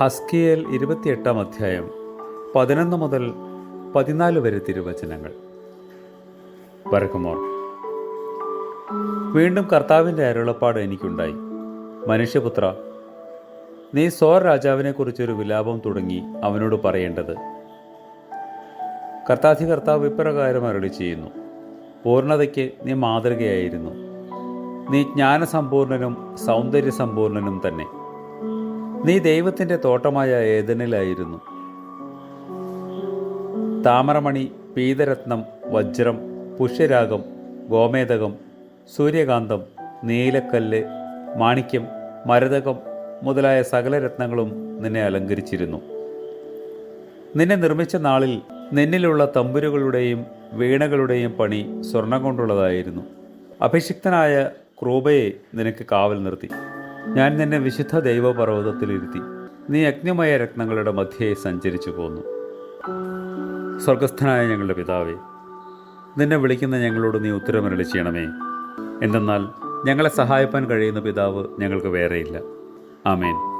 ഹസ്കിയേൽ ഇരുപത്തിയെട്ടാം അധ്യായം പതിനൊന്ന് മുതൽ പതിനാല് വരെ തിരുവചനങ്ങൾ. വരക്കുമോ വീണ്ടും കർത്താവിന്റെ അരുളപ്പാട് എനിക്കുണ്ടായി. മനുഷ്യപുത്ര നീ സോർ രാജാവിനെക്കുറിച്ചൊരു വിലാപം തുടങ്ങി അവനോട് പറയേണ്ടത്. കർത്താധി കർത്താവ് ഇപ്രകാരം അരുളി ചെയ്യുന്നു പൂർണതയ്ക്ക് നീ മാതൃകയായിരുന്നു. നീ ജ്ഞാനസമ്പൂർണനും സൗന്ദര്യസമ്പൂർണനും തന്നെ. നീ ദൈവത്തിന്റെ തോട്ടമായ ഏതനിലായിരുന്നു താമരമണി പീതരത്നം വജ്രം പുഷ്യരാഗം ഗോമേതകം സൂര്യകാന്തം നീലക്കല്ല് മാണിക്യം മരതകം മുതലായ സകല രത്നങ്ങളും നിന്നെ അലങ്കരിച്ചിരുന്നു. നിന്നെ നിർമ്മിച്ച നാളിൽ നിന്നിലുള്ള തമ്പുരുകളുടെയും വീണകളുടെയും പണി സ്വർണം കൊണ്ടുള്ളതായിരുന്നു. അഭിഷിക്തനായ ക്രൂബയെ നിനക്ക് കാവൽ നിർത്തി. ഞാൻ നിന്നെ വിശുദ്ധ ദൈവപർവതത്തിലിരുത്തി. നീ അഗ്നിമയ രത്നങ്ങളുടെ മധ്യേ സഞ്ചരിച്ചു പോന്നു. സ്വർഗസ്ഥനായ ഞങ്ങളുടെ പിതാവേ നിന്നെ വിളിക്കുന്ന ഞങ്ങളോട് നീ ഉത്തരമരളി ചെയ്യണമേ. എന്തെന്നാൽ ഞങ്ങളെ സഹായിപ്പാൻ കഴിയുന്ന പിതാവ് ഞങ്ങൾക്ക് വേറെയില്ല. ആമേൻ.